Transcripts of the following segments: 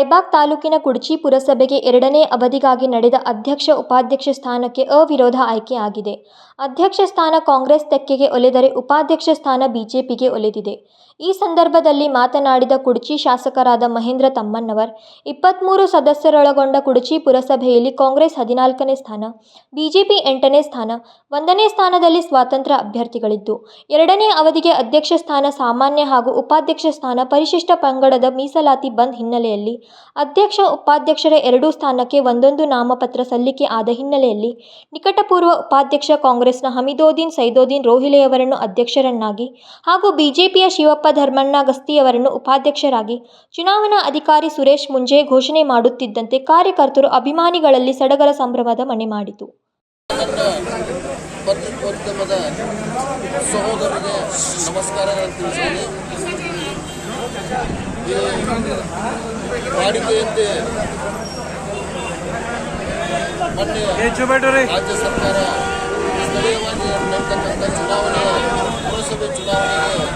ರಾಯಬಾಗ್ ತಾಲೂಕಿನ ಕುಡ್ಚಿ ಪುರಸಭೆಗೆ ಎರಡನೇ ಅವಧಿಗಾಗಿ ನಡೆದ ಅಧ್ಯಕ್ಷ ಉಪಾಧ್ಯಕ್ಷ ಸ್ಥಾನಕ್ಕೆ ಅವಿರೋಧ ಆಯ್ಕೆಯಾಗಿದೆ. ಅಧ್ಯಕ್ಷ ಸ್ಥಾನ ಕಾಂಗ್ರೆಸ್ ತೆಕ್ಕೆಗೆ ಒಲೆದರೆ ಉಪಾಧ್ಯಕ್ಷ ಸ್ಥಾನ ಬಿಜೆಪಿಗೆ ಒಲಿದಿದೆ. ಈ ಸಂದರ್ಭದಲ್ಲಿ ಮಾತನಾಡಿದ ಕುಡ್ಚಿ ಶಾಸಕರಾದ ಮಹೇಂದ್ರ ತಮ್ಮಣ್ಣವರ್, ಇಪ್ಪತ್ಮೂರು ಸದಸ್ಯರೊಳಗೊಂಡ ಕುಡ್ಚಿ ಪುರಸಭೆಯಲ್ಲಿ ಕಾಂಗ್ರೆಸ್ ಹದಿನಾಲ್ಕನೇ ಸ್ಥಾನ, ಬಿಜೆಪಿ ಎಂಟನೇ ಸ್ಥಾನ, ಒಂದನೇ ಸ್ಥಾನದಲ್ಲಿ ಸ್ವಾತಂತ್ರ್ಯ ಅಭ್ಯರ್ಥಿಗಳಿದ್ದು, ಎರಡನೇ ಅವಧಿಗೆ ಅಧ್ಯಕ್ಷ ಸ್ಥಾನ ಸಾಮಾನ್ಯ ಹಾಗೂ ಉಪಾಧ್ಯಕ್ಷ ಸ್ಥಾನ ಪರಿಶಿಷ್ಟ ಪಂಗಡದ ಮೀಸಲಾತಿ ಬಂದ್ ಹಿನ್ನೆಲೆಯಲ್ಲಿ ಅಧ್ಯಕ್ಷ, ಉಪಾಧ್ಯಕ್ಷರ ಎರಡೂ ಸ್ಥಾನಕ್ಕೆ ಒಂದೊಂದು ನಾಮಪತ್ರ ಸಲ್ಲಿಕೆ ಆದ ಹಿನ್ನೆಲೆಯಲ್ಲಿ ನಿಕಟಪೂರ್ವ ಉಪಾಧ್ಯಕ್ಷ ಕಾಂಗ್ರೆಸ್ನ ಹಮೀದುದ್ದೀನ್ ಸೈದುದ್ದೀನ್ ರೋಹಿಲೆಯವರನ್ನು ಅಧ್ಯಕ್ಷರನ್ನಾಗಿ ಹಾಗೂ ಬಿಜೆಪಿಯ ಶಿವಪ್ಪ ಧರ್ಮಣ್ಣ ಗಸ್ತಿಯವರನ್ನು ಉಪಾಧ್ಯಕ್ಷರಾಗಿ ಚುನಾವಣಾ ಅಧಿಕಾರಿ ಸುರೇಶ್ ಮುಂಜೆ ಘೋಷಣೆ ಮಾಡುತ್ತಿದ್ದಂತೆ ಕಾರ್ಯಕರ್ತರು, ಅಭಿಮಾನಿಗಳಲ್ಲಿ ಸಡಗರ ಸಂಭ್ರಮದ ಮನೆ ಮಾಡಿತು. ಸಹೋದರಿಗೆ ನಮಸ್ಕಾರಗಳನ್ನು ತಿಳಿಸ್ತೀನಿ ಈ ವಾಡಿಕೆಯಂತೆ ಮೊನ್ನೆ ರಾಜ್ಯ ಸರ್ಕಾರ ಸ್ಥಳೀಯವಾಗಿ ನಡೆತಕ್ಕಂಥ ಚುನಾವಣೆ ಪುರಸಭೆ ಚುನಾವಣೆಗೆ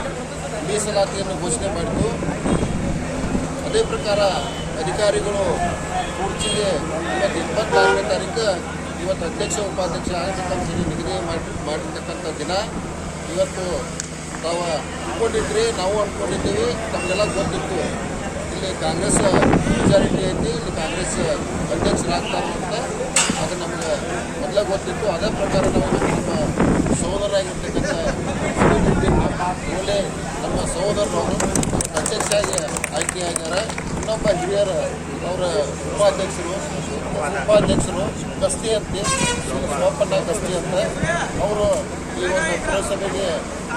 ಮೀಸಲಾತಿಯನ್ನು ಘೋಷಣೆ ಮಾಡಿತು ಅದೇ ಪ್ರಕಾರ ಅಧಿಕಾರಿಗಳು ಕುರ್ಚಿಗೆ ಇವತ್ತು ಇಪ್ಪತ್ತಾರನೇ ತಾರೀಕು ಇವತ್ತು ಅಧ್ಯಕ್ಷ ಉಪಾಧ್ಯಕ್ಷ ಆಗತಕ್ಕಂಥ ನಿಗದಿ ಮಾಡಿ ಮಾಡಿರ್ತಕ್ಕಂಥ ದಿನ. ಇವತ್ತು ತಾವು ಅಂದ್ಕೊಂಡಿದ್ರಿ ನಾವು ಅಂದ್ಕೊಂಡಿದ್ದೀವಿ ನಮಗೆಲ್ಲ ಗೊತ್ತಿತ್ತು. ಇಲ್ಲಿ ಕಾಂಗ್ರೆಸ್ ಮೆಜಾರಿಟಿ ಐತಿ, ಇಲ್ಲಿ ಕಾಂಗ್ರೆಸ್ ಅಧ್ಯಕ್ಷರಾಗ್ತಾರೆ ಅಂತ. ಅದು ನಮಗೆ ಮೊದಲೇ ಗೊತ್ತಿತ್ತು. ಅದೇ ಪ್ರಕಾರ ನಾವು ನಮ್ಮ ಸಹೋದರಾಗಿರ್ತಕ್ಕಂಥ ಮೇಲೆ ನಮ್ಮ ಸಹೋದರರು ಅಧ್ಯಕ್ಷರಾಗಿ ಆಯ್ಕೆಯಾಗ್ಯಾರ ಇನ್ನೊಬ್ಬ ಹಿರಿಯರು, ಅವರ ಉಪಾಧ್ಯಕ್ಷರು ಉಪಾಧ್ಯಕ್ಷರು, ಗಸ್ತಿ ಅಂತ ಸೋಪಣ್ಣ ಗಸ್ತಿ ಅಂತ. ಅವರು ಈ ಒಂದು ಪುರಸಭೆಗೆ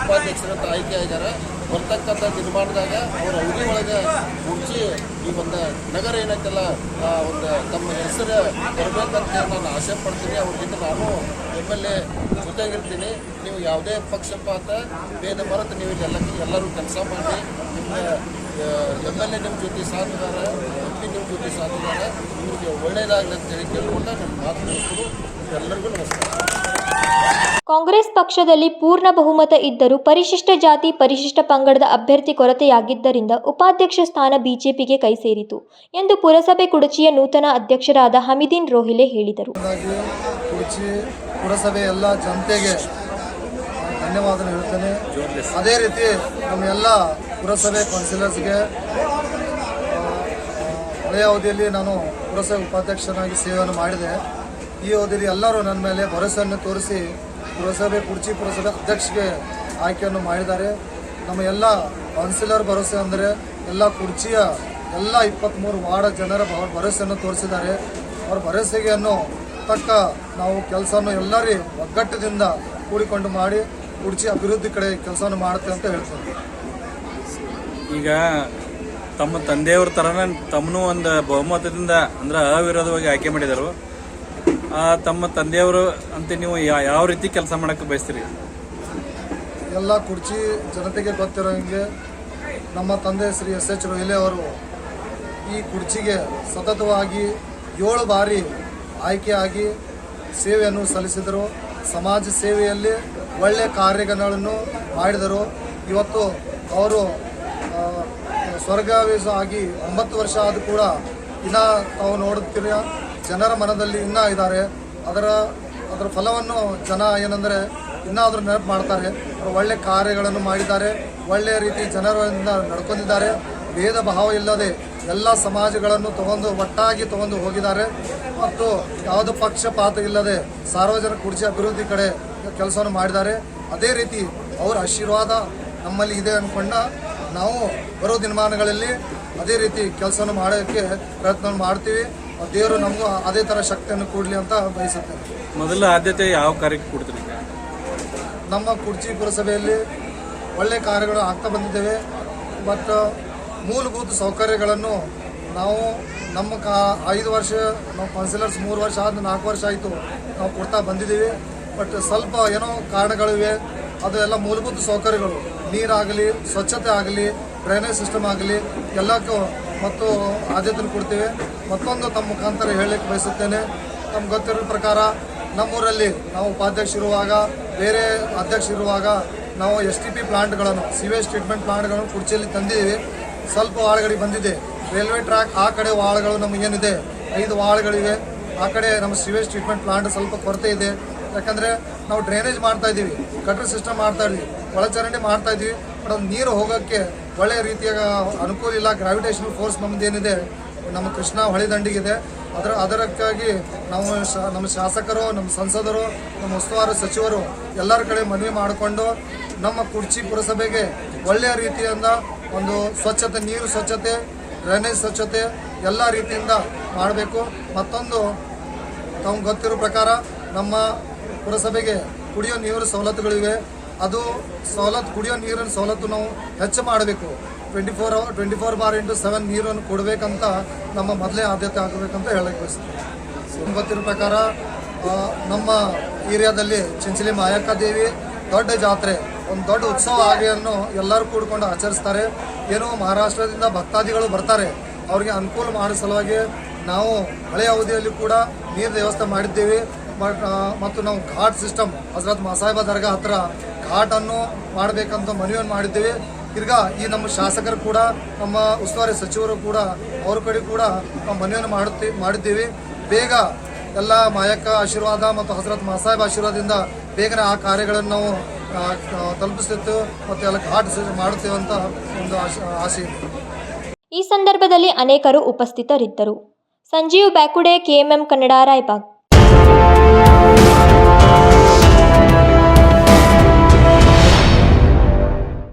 ಉಪಾಧ್ಯಕ್ಷರಂತ ಆಯ್ಕೆ ಆಗ್ಯಾರ ಬರ್ತಕ್ಕಂಥ ನಿರ್ಮಾಣದಾಗ ಅವರ ಅವಧಿ ಒಳಗೆ ಮುಚ್ಚಿ ಈ ಒಂದು ನಗರ ಏನೈತಲ್ಲ ಒಂದು ತಮ್ಮ ಹೆಸರು ಬರಬೇಕಂತ ನಾನು ಆಸೆ ಪಡ್ತೀನಿ. ಅವ್ರಿಗಿಂತ ನಾನು ಎಂ ಎಲ್ ಎ ಜೊತೆಗಿರ್ತೀನಿ ನೀವು ಯಾವುದೇ ಪಕ್ಷಪಾತ, ಭೇದ ಮರೆತು ನೀವು ಎಲ್ಲ ಎಲ್ಲರೂ ಕೆಲಸ ಮಾಡಿ ಎಂ ಎಲ್ ಎ ನಿಮ್ಮ ಜೊತೆ ಸಾಧಿದಾರ ಎಂ ಪಿ ನಿಮ್ಮ ಜೊತೆ ಸಾಧಿದಾರ ನಿಮಗೆ ಒಳ್ಳೆಯದಾಗಲಿ ಅಂತ ಹೇಳಿ ಕೇಳ್ಕೊಂಡು ನನ್ನ ಮಾತು ಎಲ್ಲರಿಗೂ ನಮಸ್ಕಾರ. ಕಾಂಗ್ರೆಸ್ ಪಕ್ಷದಲ್ಲಿ ಪೂರ್ಣ ಬಹುಮತ ಇದ್ದರೂ ಪರಿಶಿಷ್ಟ ಜಾತಿ, ಪರಿಶಿಷ್ಟ ಪಂಗಡದ ಅಭ್ಯರ್ಥಿ ಕೊರತೆಯಾಗಿದ್ದರಿಂದ ಉಪಾಧ್ಯಕ್ಷ ಸ್ಥಾನ ಬಿಜೆಪಿಗೆ ಕೈ ಸೇರಿತು ಎಂದು ಪುರಸಭೆ ಕುಡಚಿಯ ನೂತನ ಅಧ್ಯಕ್ಷರಾದ ಹಮಿದೀನ್ ರೋಹಿಲೆ ಹೇಳಿದರು. ಪುರಸಭೆ ಎಲ್ಲ ಜನತೆಗೆ ಧನ್ಯವಾದ ಹೇಳ್ತೇನೆ. ಅದೇ ರೀತಿ ನಮ್ಮ ಎಲ್ಲ ಪುರಸಭೆ ಕೌನ್ಸಿಲರ್ಸ್ಗೆ ಹಳೆಯ ಅವಧಿಯಲ್ಲಿ ನಾನು ಪುರಸಭೆ ಉಪಾಧ್ಯಕ್ಷನಾಗಿ ಸೇವೆಯನ್ನು ಮಾಡಿದೆ. ಈ ಅವಧಿಯಲ್ಲಿ ಎಲ್ಲರೂ ನನ್ನ ಮೇಲೆ ಭರವಸೆಯನ್ನು ತೋರಿಸಿ ಪುರಸಭೆ, ಕುರ್ಚಿ ಪುರಸಭೆ ಅಧ್ಯಕ್ಷಗೆ ಆಯ್ಕೆಯನ್ನು ಮಾಡಿದ್ದಾರೆ. ನಮ್ಮ ಎಲ್ಲ ಕೌನ್ಸಿಲರ್ ಭರವಸೆ ಅಂದರೆ ಎಲ್ಲ ಕುರ್ಚಿಯ ಎಲ್ಲ ಇಪ್ಪತ್ತ್ಮೂರು ವಾರ್ಡ್ ಜನರ ಭರವಸೆಯನ್ನು ತೋರಿಸಿದ್ದಾರೆ. ಅವರ ಭರವಸೆಗೆಯನ್ನು ತಕ್ಕ ನಾವು ಕೆಲಸವನ್ನು ಎಲ್ಲರಿ ಒಗ್ಗಟ್ಟದಿಂದ ಕೂಡಿಕೊಂಡು ಮಾಡಿ, ಕುರ್ಚಿ ಅಭಿವೃದ್ಧಿ ಕಡೆ ಕೆಲಸವನ್ನು ಮಾಡುತ್ತೆ ಅಂತ ಹೇಳ್ತೇನೆ. ಈಗ ತಮ್ಮ ತಂದೆಯವ್ರ ಥರನೇ ತಮ್ಮನೂ ಒಂದು ಬಹುಮತದಿಂದ ಅಂದ್ರೆ ಅವಿರೋಧವಾಗಿ ಆಯ್ಕೆ ಮಾಡಿದರು. ಆ ತಮ್ಮ ತಂದೆಯವರು ಅಂತ ನೀವು ಯಾವ ರೀತಿ ಕೆಲಸ ಮಾಡೋಕ್ಕೆ ಬಯಸ್ತೀರಿ? ಎಲ್ಲ ಕುರ್ಚಿ ಜನತೆಗೆ ಗೊತ್ತಿರೋ ಹಂಗೆ ನಮ್ಮ ತಂದೆ ಶ್ರೀ ಎಸ್ ಎಚ್ ರೋಹಿಲೆ ಅವರು ಈ ಕುರ್ಚಿಗೆ ಸತತವಾಗಿ ಏಳು ಬಾರಿ ಆಯ್ಕೆಯಾಗಿ ಸೇವೆಯನ್ನು ಸಲ್ಲಿಸಿದರು. ಸಮಾಜ ಸೇವೆಯಲ್ಲಿ ಒಳ್ಳೆಯ ಕಾರ್ಯಗಳನ್ನು ಮಾಡಿದರು. ಇವತ್ತು ಅವರು ಸ್ವರ್ಗವೇಶ ಆಗಿ ಒಂಬತ್ತು ವರ್ಷ ಆದರೂ ಕೂಡ ಇನ್ನ ತಾವು ನೋಡುತ್ತೀರ ಜನರ ಮನದಲ್ಲಿ ಇನ್ನೂ ಇದ್ದಾರೆ. ಅದರ ಅದರ ಫಲವನ್ನು ಜನ ಏನಂದರೆ ಇನ್ನಾದರೂ ನೆನಪು ಮಾಡ್ತಾರೆ. ಅವರು ಒಳ್ಳೆ ಕಾರ್ಯಗಳನ್ನು ಮಾಡಿದ್ದಾರೆ. ಒಳ್ಳೆಯ ರೀತಿ ಜನರಿಂದ ನಡ್ಕೊಂಡಿದ್ದಾರೆ. ಭೇದ ಭಾವ ಇಲ್ಲದೆ ಎಲ್ಲ ಸಮಾಜಗಳನ್ನು ತಗೊಂಡು ಒಟ್ಟಾಗಿ ತಗೊಂಡು ಹೋಗಿದ್ದಾರೆ. ಮತ್ತು ಯಾವುದು ಪಕ್ಷಪಾತ ಇಲ್ಲದೆ ಸಾರ್ವಜನಿಕ ಕುರ್ಚಿ ಅಭಿವೃದ್ಧಿ ಕಡೆ ಕೆಲಸವನ್ನು ಮಾಡಿದ್ದಾರೆ. ಅದೇ ರೀತಿ ಅವರ ಆಶೀರ್ವಾದ ನಮ್ಮಲ್ಲಿ ಇದೆ ಅಂದ್ಕೊಂಡ ನಾವು ಬರೋ ದಿನಮಾನಗಳಲ್ಲಿ ಅದೇ ರೀತಿ ಕೆಲಸವನ್ನು ಮಾಡೋಕ್ಕೆ ಪ್ರಯತ್ನ ಮಾಡ್ತೀವಿ. ದೇವರು ನಮಗೂ ಅದೇ ಥರ ಶಕ್ತಿಯನ್ನು ಕೊಡಲಿ ಅಂತ ಬಯಸುತ್ತೇನೆ. ಮೊದಲ ಆದ್ಯತೆ ಯಾವ ಕಾರ್ಯಕ್ಕೆ ಕೊಡ್ತೀರಿ? ಈಗ ನಮ್ಮ ಕುರ್ಚಿ ಪುರಸಭೆಯಲ್ಲಿ ಒಳ್ಳೆಯ ಕಾರ್ಯಗಳು ಆಗ್ತಾ ಬಂದಿದ್ದೇವೆ. ಬಟ್ ಮೂಲಭೂತ ಸೌಕರ್ಯಗಳನ್ನು ನಾವು ನಮ್ಮ ಕಾ ಐದು ವರ್ಷ ನಾವು ಕೌನ್ಸಿಲರ್ಸ್ ಮೂರು ವರ್ಷ ಆದ ನಾಲ್ಕು ವರ್ಷ ಆಯಿತು ನಾವು ಕೊಡ್ತಾ ಬಂದಿದ್ದೀವಿ. ಬಟ್ ಸ್ವಲ್ಪ ಏನೋ ಕಾರಣಗಳಿವೆ. ಅದು ಎಲ್ಲ ಮೂಲಭೂತ ಸೌಕರ್ಯಗಳು. ನೀರಾಗಲಿ, ಸ್ವಚ್ಛತೆ ಆಗಲಿ, ಡ್ರೈನೇಜ್ ಸಿಸ್ಟಮ್ ಆಗಲಿ, ಎಲ್ಲಕ್ಕೂ ಮತ್ತು ಆದ್ಯತೆ ಕೊಡ್ತೀವಿ. ಮತ್ತೊಂದು ತಮ್ಮ ಮುಖಾಂತರ ಹೇಳಲಿಕ್ಕೆ ಬಯಸುತ್ತೇನೆ. ನಮ್ಗೆ ಗೊತ್ತಿರೋ ಪ್ರಕಾರ ನಮ್ಮೂರಲ್ಲಿ ನಾವು ಉಪಾಧ್ಯಕ್ಷರಿರುವಾಗ ಬೇರೆ ಅಧ್ಯಕ್ಷ ಇರುವಾಗ ನಾವು ಎಸ್ ಟಿ ಪಿ ಪ್ಲಾಂಟ್ಗಳನ್ನು, ಸಿವೇಜ್ ಟ್ರೀಟ್ಮೆಂಟ್ ಪ್ಲಾಂಟ್ಗಳನ್ನು ಕುರ್ಚಿಯಲ್ಲಿ ತಂದಿದ್ದೀವಿ. ಸ್ವಲ್ಪ ಒಳಗಡೆ ಬಂದಿದೆ. ರೈಲ್ವೆ ಟ್ರ್ಯಾಕ್ ಆ ಕಡೆ ವಾಳ್ಗಳು ನಮಗೇನಿದೆ ಐದು ವಾಳ್ಗಳಿವೆ. ಆ ಕಡೆ ನಮ್ಮ ಸಿವೇಜ್ ಟ್ರೀಟ್ಮೆಂಟ್ ಪ್ಲಾಂಟ್ ಸ್ವಲ್ಪ ಕೊರತೆ ಇದೆ. ಯಾಕಂದರೆ ನಾವು ಡ್ರೈನೇಜ್ ಮಾಡ್ತಾ ಇದ್ದೀವಿ. ಗಟರ್ ಸಿಸ್ಟಮ್ ಮಾಡ್ತಾ ಇದ್ವಿ ಒಳಚರಂಡಿ ಮಾಡ್ತಾ ಇದ್ವಿ. ಬಟ್ ಅದು ನೀರು ಹೋಗೋಕ್ಕೆ ಒಳ್ಳೆಯ ರೀತಿಯ ಅನುಕೂಲ ಇಲ್ಲ. ಗ್ರಾವಿಟೇಷನಲ್ ಫೋರ್ಸ್ ನಮ್ಮದೇನಿದೆ ನಮ್ಮ ಕೃಷ್ಣ ಹೊಳೆ ದಂಡಿಗಿದೆ. ಅದರ, ಅದರಕ್ಕಾಗಿ ನಾವು ನಮ್ಮ ಶಾಸಕರು, ನಮ್ಮ ಸಂಸದರು, ನಮ್ಮ ಉಸ್ತುವಾರಿ ಸಚಿವರು ಎಲ್ಲರ ಕಡೆ ಮನವಿ ಮಾಡಿಕೊಂಡು ನಮ್ಮ ಕುರ್ಚಿ ಪುರಸಭೆಗೆ ಒಳ್ಳೆಯ ರೀತಿಯಿಂದ ಒಂದು ಸ್ವಚ್ಛತೆ, ನೀರು ಸ್ವಚ್ಛತೆ, ಡ್ರೈನೇಜ್ ಸ್ವಚ್ಛತೆ ಎಲ್ಲ ರೀತಿಯಿಂದ ಮಾಡಬೇಕು. ಮತ್ತೊಂದು ತಮ್ಗೆ ಗೊತ್ತಿರೋ ಪ್ರಕಾರ ನಮ್ಮ ಪುರಸಭೆಗೆ ಕುಡಿಯೋ ನೀರು ಸವಲತ್ತುಗಳಿವೆ. ಅದು ಸವಲತ್ತು, ಕುಡಿಯೋ ನೀರಿನ ಸವಲತ್ತು ನಾವು ಹೆಚ್ಚು ಮಾಡಬೇಕು. Twenty four hour twenty four bar into seven ನೀರನ್ನು ಕೊಡಬೇಕಂತ ನಮ್ಮ ಮೊದಲೇ ಆದ್ಯತೆ ಆಗಬೇಕಂತ ಹೇಳಕ್ಕೆ ಬಯಸ್ತೀನಿ. ಒಂಬತ್ತಿನ ಪ್ರಕಾರ ನಮ್ಮ ಏರಿಯಾದಲ್ಲಿ ಚಿಂಚಲಿ ಮಾಯಕ್ಕ ದೇವಿ ದೊಡ್ಡ ಜಾತ್ರೆ, ಒಂದು ದೊಡ್ಡ ಉತ್ಸವ ಆಗಿಯನ್ನು ಎಲ್ಲರೂ ಕೂಡ್ಕೊಂಡು ಆಚರಿಸ್ತಾರೆ. ಏನು ಮಹಾರಾಷ್ಟ್ರದಿಂದ ಭಕ್ತಾದಿಗಳು ಬರ್ತಾರೆ. ಅವ್ರಿಗೆ ಅನುಕೂಲ ಮಾಡೋ ಸಲುವಾಗಿ ನಾವು ಹಳೆ ಅವಧಿಯಲ್ಲಿ ಕೂಡ ನೀರಿನ ವ್ಯವಸ್ಥೆ ಮಾಡಿದ್ದೇವೆ. ಮತ್ತು ನಾವು ಘಾಟ್ ಸಿಸ್ಟಮ್ ಹಜರತ್ ಮಸಾಹಿಬ ದರ್ಗಾ ಹತ್ರ ಘಾಟನ್ನು ಮಾಡಬೇಕಂತ ಮನವಿಯನ್ನು ಮಾಡಿದ್ದೇವೆ. ತಿರ್ಗಾ ಈ ನಮ್ಮ ಶಾಸಕರು ಕೂಡ, ನಮ್ಮ ಉಸ್ತುವಾರಿ ಸಚಿವರು ಕೂಡ, ಅವ್ರ ಕಡೆ ಕೂಡ ನಾವು ಮನವಿಯನ್ನು ಮಾಡುತ್ತಿ, ಮಾಡಿದ್ದೀವಿ. ಬೇಗ ಎಲ್ಲ ಮಾಯಕ್ಕ ಆಶೀರ್ವಾದ ಮತ್ತು ಹಜರತ್ ಮಹಾಸಾಹೇಬ್ ಆಶೀರ್ವಾದದಿಂದ ಬೇಗನೆ ಆ ಕಾರ್ಯಗಳನ್ನು ನಾವು ತಲುಪಿಸುತ್ತೇವೆ ಮತ್ತು ಎಲ್ಲ ಘಾಟ್ ಮಾಡುತ್ತೇವೆ ಅಂತ ಒಂದು ಆಶೆ ಈ ಸಂದರ್ಭದಲ್ಲಿ ಅನೇಕರು ಉಪಸ್ಥಿತರಿದ್ದರು. ಸಂಜೀವ್ ಬ್ಯಾಕುಡೆ, ಕೆಎಂಎಂ ಕನ್ನಡ, ರಾಯಬಾಗ್.